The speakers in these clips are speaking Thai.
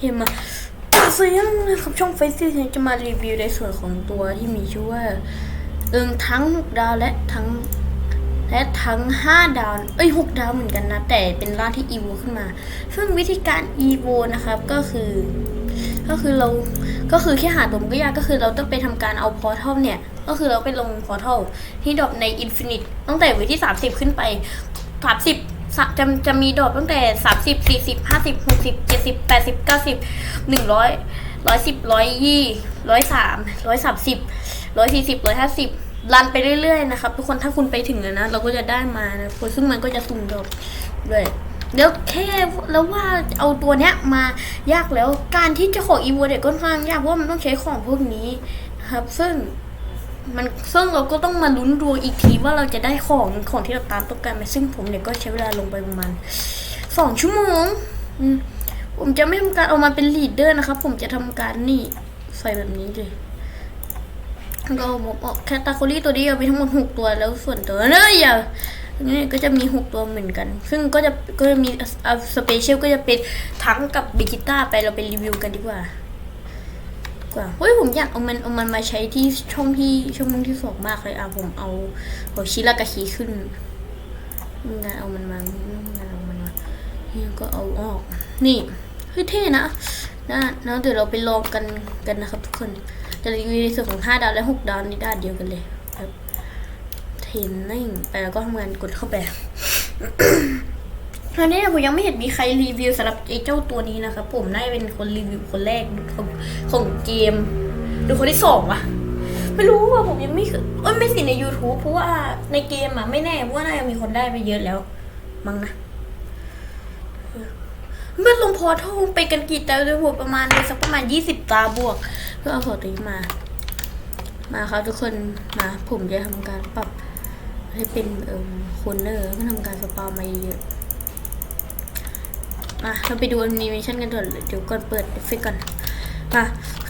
เห็นมาเสียงนะครับช่องเฟซี่จะมารีวิวในส่วนของตัวที่มีชื่อว่าเอิงทั้งหกดาวและทั้งและทั้ง 5 ดาว เอ้ย 6 ดาวเหมือนกันนะ แต่เป็นร่างที่ EVO ขึ้นมา ซึ่งวิธีการ EVO นะครับก็คือ ก็คือเราก็คือแค่หาตัวมันก็ยากก็คือเราต้องไปทำการเอาพอร์ทัลเนี่ย ก็คือเราไปลงพอร์ทัลที่ดรอปใน Infinite ตั้งแต่วิที่ 30 ขึ้นไป 30 จะจะมีโดดตั้งแต่สามสิบสี่สิบห้าสิบหกสิบเจ็ดสิบแปดสิบเก้าสิบหนึ่งร้อยร้อยสิบร้อยยี่ร้อยสามร้อยสามสิบร้อยสี่สิบร้อยห้าสิบรันไปเรื่อยๆนะครับทุกคนถ้าคุณไปถึงแล้วนะ เราก็จะได้มานะซึ่งมันก็จะสุ่มดอกด้วยเดี๋ยวแค่แล้วว่าเอาตัวเนี้ยมายากแล้วการที่จะขออีวัวเด็กก้นข้างยากเพราะมันต้องใช้ของพวกนี้ครับซึ่ง มันซึ่งเราก็ต้องมาลุ้นดวงอีกทีว่าเราจะได้ของของที่เราตามต้องการไหมซึ่งผมเนี่ยก็ใช้เวลาลงไปประมาณสองชั่วโมงผมจะไม่ทำการเอามาเป็นลีดเดอร์นะครับ ผมจะทำการนี่ใส่แบบนี้เลยก็ผมออกแคตตาคุรี่ตัวนี้เอาไปทั้งหมดหกตัวแล้วส่วนตัวเนยอย่านี่ก็จะมีหกตัวเหมือนกัน ซึ่งก็จะก็จะมีสเปเชียลก็จะเป็นทั้งกับบิกิต้าไปเราไปรีวิวกันดีกว่า กว่าเฮ้ยผมอยากเอามันเอามันมาใช้ที่ช่องที่ช่องที่สองมากเลยอะผมเอาหัวชิรากาคีขึ้นงานเอามันมางานเอามันมานี่ก็เอาออก นี่เฮ้ยเท่นะนะนะเดี๋ยวเราไปลองกันกันนะครับทุกคนจะรีวิวในส่วนของ 5 ดาวและ 6 ดาวในด้านเดียวกันเลยครับเทรนนิ่งไปแล้วก็ทำงานกดเข้าไป ตอนนี้ผมยังไม่เห็นมีใครรีวิวสำหรับไอ้เจ้าตัวนี้นะครับผมน่าจะเป็นคนรีวิวคนแรกของของเกมหรือคนที่สองวะไม่รู้ว่าผมยังไม่เคยเอ้ยไม่สิใน YouTube เพราะว่าในเกมอะไม่แน่เพราะว่าน่าจะมีคนได้ไปเยอะแล้ว มั้งนะเมื่อลงพอร์ทัลไปกันกี่ตาเลยผมประมาณสักประมาณยี่สิบตาบวก เพื่อเอาพอร์ตนี้มา มาครับทุกคนมาผมจะทำการปรับให้เป็นเอ่อคนเนอร์เพื่อทำการสปามาเยอะ มาเราไปดูแอนิเมชันกันก่อนเดี๋ยวก่อนเปิดเอฟเฟกก่อนมา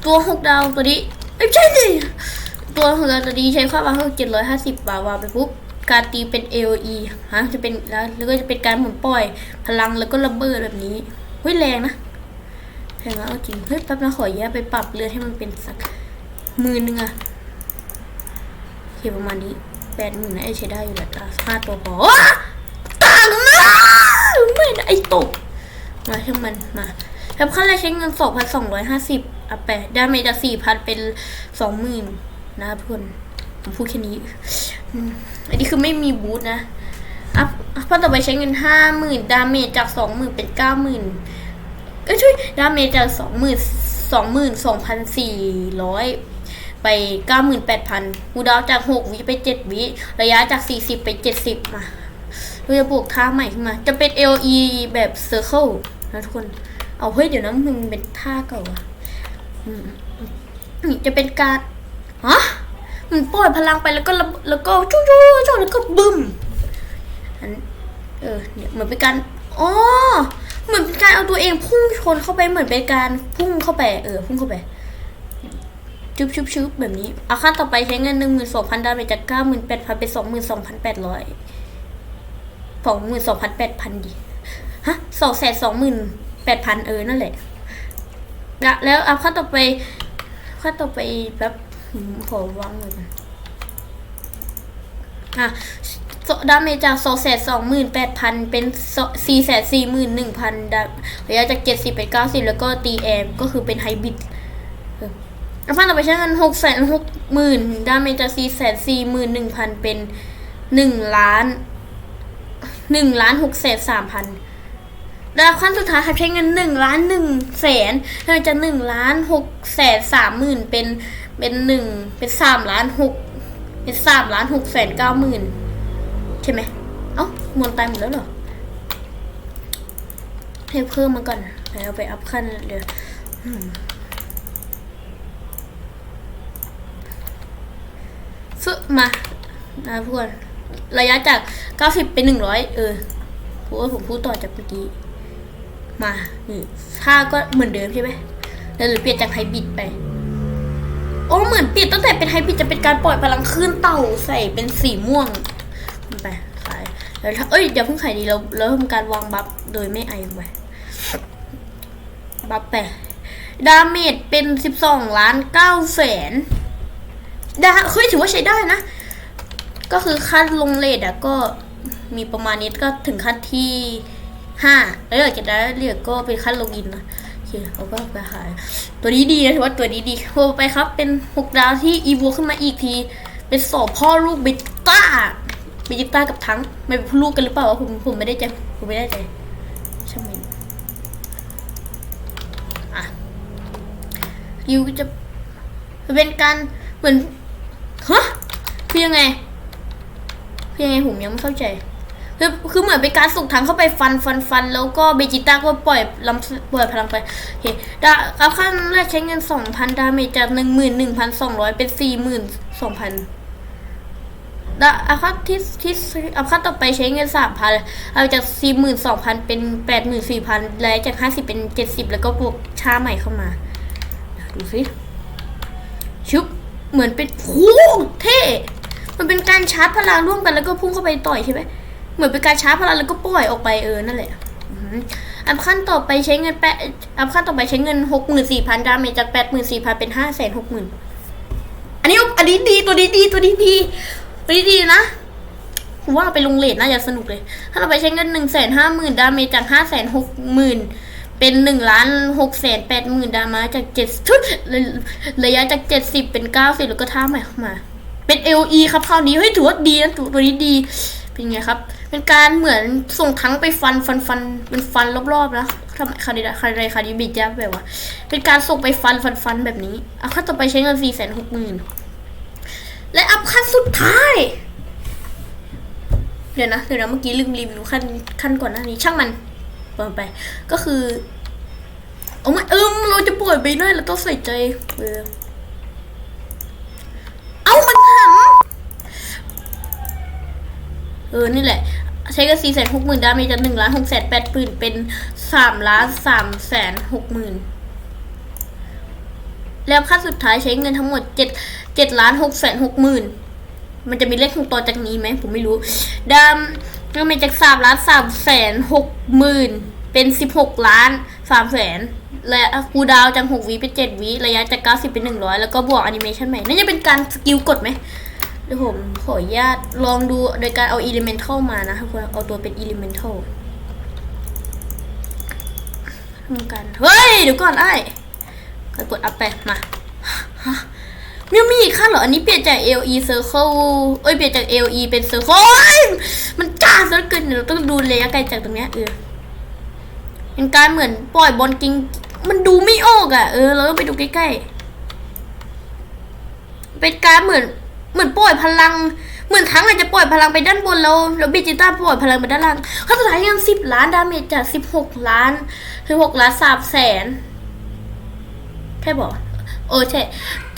ตัวหกดาวตัวนี้ไม่ใช่ดิตัวหกดาวตัวนี้ใช้ความว่าเจ็ดร้อยห้าสิบบาวาไปปุ๊บการตีเป็น AOE ฮะจะเป็นแล้วแล้วก็จะเป็นการหมุนปล่อย พลังแล้วก็ระเบิดแบบนี้เฮ้ยแรงนะแรงแล้วเอาจริงเฮ้ยแป๊บนะขอแยกไปปรับเลือดให้มันเป็นสักหมื่นหนึ่งอะโอเคประมาณนี้แปดหมื่นนะไอ้ใช้ได้อยู่แหละห้าตัวพอต่างมากไม่นะไอ้ตก มาช่างมันมาแล้วขั้นแรกใช้เงินสองพันสองร้อยห้าสิบอะแปดดาเมจจากสี่พันเป็นสองหมื่นนะทุกคนผมพูดแค่นี้อันนี้คือไม่มีบูทนะอัพพอต่อไปใช้เงินห้าหมื่นดาเมจจากสองหมื่นเป็นเก้าหมื่นเอ้ยช่วยดาเมจจากสองหมื่นสองหมื่นสองพันสี่ร้อยไปเก้าหมื่นแปดพันกูดาวจากหกวิไปเจ็ดวิระยะจากสี่สิบไปเจ็ดสิบมาเราจะบวกท่าใหม่ขึ้นมา จะเป็น LE แบบ Circle นะทุกคน เอาเฮ้ยเดี๋ยวนะมึงเป็นท่าเก่าอะอืมนี่จะเป็นการฮะมันปล่อยพลังไปแล้วก็แล้วก็จู้จู้จู้แล้วก็บึ้มอันเออเนี่ยเหมือนเป็นการอ๋อเหมือนเป็นการเอาตัวเองพุ่งชนเข้าไปเหมือนเป็นการพุ่งเข้าไปเออพุ่งเข้าไปชุบชุบชุบแบบนี้เอาขั้นต่อไปใช้เงินหนึ่งหมื่นสองพันดาเมจจากเก้าหมื่นแปดพันเป็นสองหมื่นสองพันแปดร้อยสองหมื่นสองพันแปดพันดิ ฮะสองแสนสองหมื่นแปดพันเออ นั่นแหละ แล้วแล้วเอาขั้นต่อไปขั้นต่อไปแป๊บอืมขอวางเลยกันอะดาเมจจากสองแสนสองหมื่นแปดพันเป็นสี่แสนสี่หมื่นหนึ่งพันดาระยะจากเจ็ดสิบเป็นเก้าสิบแล้วก็ตีแอมก็คือเป็นไฮบริดแล้วฟันต่อไปใช้เงินหกแสนหกหมื่นดาเมจจากสี่แสนสี่หมื่นหนึ่งพันเป็นหนึ่งล้านหนึ่งล้านหกแสนสามพัน แล้วขั้นสุดท้ายครับใช้เงินหนึ่งล้านหนึ่งแสนเราจะหนึ่งล้านหกแสนสามหมื่นเป็นเป็นหนึ่งเป็นสามล้านหกเป็นสามล้านหกแสนเก้าหมื่นใช่ไหมเอ้ามวนตายหมดแล้วเหรอให้เพิ่มมาก่อนแล้วไปอัพขั้นเดี๋ยวอืมฟึมานะเพื่อนระยะจาก 90 เป็น 100 เออเพราะว่าผมพูดต่อจากเมื่อกี้ มานี่ท่าก็เหมือนเดิมใช่ไหมแล้วหรือเปลี่ยนจากไฮบิดไป โอ้เหมือนเปลี่ยนตั้งแต่เป็นไฮบิดจะเป็นการปล่อยพลังคลื่นเต่าใส่เป็นสีม่วงไปขายแล้วเอ้ยเดี๋ยวเพิ่งขายดีเราเราทำการวางบัฟโดยไม่ไอไปบัฟไปดาเมจเป็นสิบสองล้านเก้าแสนดาเฮ้ยถือว่าใช้ได้นะ ก็คือขั้นลงเลทอะก็มีประมาณนี้ก็ถึงขั้นที่ ห้าแล้วอยากจะได้เรียกก็เป็นขั้นโลงอินนะโอเคเอาก็ไปขายตัวนี้ดีนะถือว่าตัวนี้ดีโทรไปครับ เป็นหกดาวที่อีโวขึ้นมาอีกที เป็นสอบพ่อลูกเบต้าเบต้ากับทั้งไม่เป็นลูกกันหรือเปล่าวะผมผมไม่ได้ใจผมไม่ได้ใจใช่ไหมอะยูจะเป็นการเหมือนฮะคือยังไงคือยังไงผมยังไม่เข้าใจ คือคือเหมือนเป็นการส่งทางเข้าไปฟันฟันฟัน แล้วก็เบจิต้าก็ปล่อยลำปล่อยพลังไปโอเคดาอัพขั้นแรกใช้เงินสองพันดาเมจจากหนึ่งหมื่นหนึ่งพันสองร้อยเป็นสี่หมื่นสองพันดาอัพขั้นที่ที่อัพขั้นต่อไปใช้เงินสามพันเอาจากสี่หมื่นสองพันเป็นแปดหมื่นสี่พันแล้วจากห้าสิบเป็นเจ็ดสิบแล้วก็บวกชาใหม่เข้ามา ดูสิชุบเหมือนเป็นโหเท่ มันเป็นการชาร์จพลังร่วมกันแล้วก็พุ่งเข้าไปต่อยใช่ไหม เหมือนเป็นการชาร์จพลังแล้วก็ปล่อยออกไปเออนั่นแหละอันขั้นต่อไปใช้เงินแปดอันขั้นต่อไปใช้เงินหกหมื่นสี่พันดาเมจจากแปดหมื่นสี่พันเป็นห้าแสนหกหมื่นอันนี้อันนี้ดีตัวนี้ดีตัวนี้ดีตัวนี้ดีนะผมว่าเอาไปลงเลทน่าจะสนุกเลย ถ้าเราไปใช้เงินหนึ่งแสนห้าหมื่นดาเมจจากห้าแสนหกหมื่นเป็นหนึ่งล้านหกแสนแปดหมื่นดามาจากเจ็ดทุระยะจากเจ็ดสิบเป็นเก้าสิบแล้วก็ท่าใหม่เข้ามา เป็น LE ครับคราวนี้เฮ้ยถือว่าดีนะตัวตัวนี้ดี เป็นไงครับ เป็นการเหมือนส่งทั้งไปฟันฟันฟันเป็นฟันรอบๆนะทำไมคาริดาคาริดาคาริบิจับแบบว่า เป็นการส่งไปฟันฟันฟันแบบนี้เอาขั้นต่อไปใช้เงินสี่แสนหกหมื่นและอัพขั้นสุดท้าย เดี๋ยวนะเดี๋ยวนะเมื่อกี้ลืมรีวิวขั้นขั้นก่อนหน้านี้ช่างมันเปิดไป ก็คือเอาไม่เออเราจะปล่อยไปหน่อยแล้วต้องใส่ใจเออ เออ นี่แหละ ใช้กันสี่แสนหกหมื่นดาเมจจากหนึ่งล้านหกแสนแปดหมื่นเป็นสามล้านสามแสนหกหมื่นแล้วขั้นสุดท้ายใช้เงินทั้งหมดเจ็ดเจ็ดล้านหกแสนหกหมื่นมันจะมีเลขของต่อจากนี้ไหมผมไม่รู้ดามดาเมจจากสามล้านสามแสนหกหมื่นเป็นสิบหกล้านสามแสนและคูดาวจากหกวิเป็นเจ็ดวิระยะจากเก้าสิบเป็นหนึ่งร้อยแล้วก็บวกแอนิเมชันใหม่น่าจะเป็นการสกิลกดไหม เดี๋ยวผมขออนุญาตลองดูโดยการเอา elemental มานะครับคุณเอาตัวเป็น elemental ทำกัน เฮ้ย เดี๋ยวก่อนไอ้ก็กดอัพไปมาฮะยังมีอีกขั้นเหรอ อันนี้เปลี่ยนจาก LE circle เอ้ย เปลี่ยนจาก LE เป็น circle โอ้ยมันจ้าซะเหลือเกินเดี๋ยวเราต้องดูระยะไกลจากตรงเนี้ยเออเป็นการเหมือนปล่อยบอลกิง มันดูไม่ออกอะ เออ เราต้องไปดูใกล้ๆ เป็นการเหมือน เหมือนปล่อยพลัง เหมือนทั้งอาจจะปล่อยพลังไปด้านบนแล้วแล้วเบจิต้าปล่อยพลังไปด้านล่างเขาสุดท้ายยังสิบล้านดาเมจจากสิบหกล้านสิบหกล้านสามแสนใช่บอกโอ้ใช่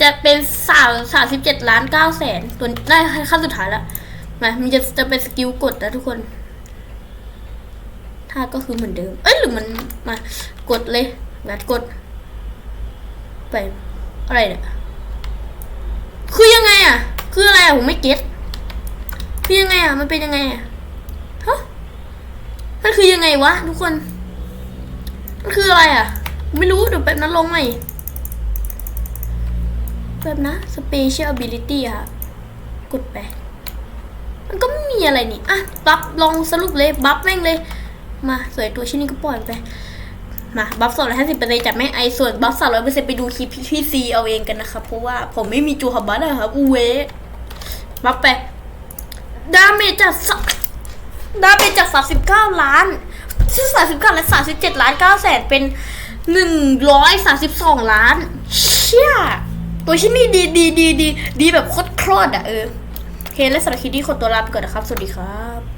จะเป็นสามสามสิบเจ็ดล้านเก้าแสนตัวได้ขั้นสุดท้ายแล้วมามันจะจะเป็นสกิลกดนะทุกคนท่าก็คือเหมือนเดิม เอ้ยหรือมันมากดเลยงัดกดไปอะไรเนี่ย คือยังไงอะ คืออะไรอะ ผมไม่เก็ตคือยังไงอะ มันเป็นยังไงอะฮะมันคือยังไงวะทุกคน มันคืออะไรอะ ไม่รู้เดี๋ยวแป๊บนั้นลงใหม่แป๊บนะ special ability อะกดไป มันก็ไม่มีอะไรนี่ อะ บัฟลองสรุปเลย บัฟแม่งเลย มา สวยตัวชิ้นนี้ก็ปล่อยไป มา บัฟสองร้อยห้าสิบเปอร์เซ็นต์จากแม่ไอส่วนบัฟสามร้อยเปอร์เซ็นต์ไปดูคลิปพี่ซีเอาเองกันนะครับเพราะว่าผมไม่มีจูฮับบัตนะครับอูเว บัฟไปดาเมจจากดาเมจจากสามสิบเก้าล้านชื่อสามสิบเก้าและสามสิบเจ็ดล้านเก้าแสนเป็นหนึ่งร้อยสามสิบสองล้าน เชี่ย ตัวชิ้นนี้ดีดีดีดีดีแบบโคตรโคตรอะเออโอเคและสำหรับคลิปนี้ขอตัวลาไปก่อนนะครับ สวัสดีครับ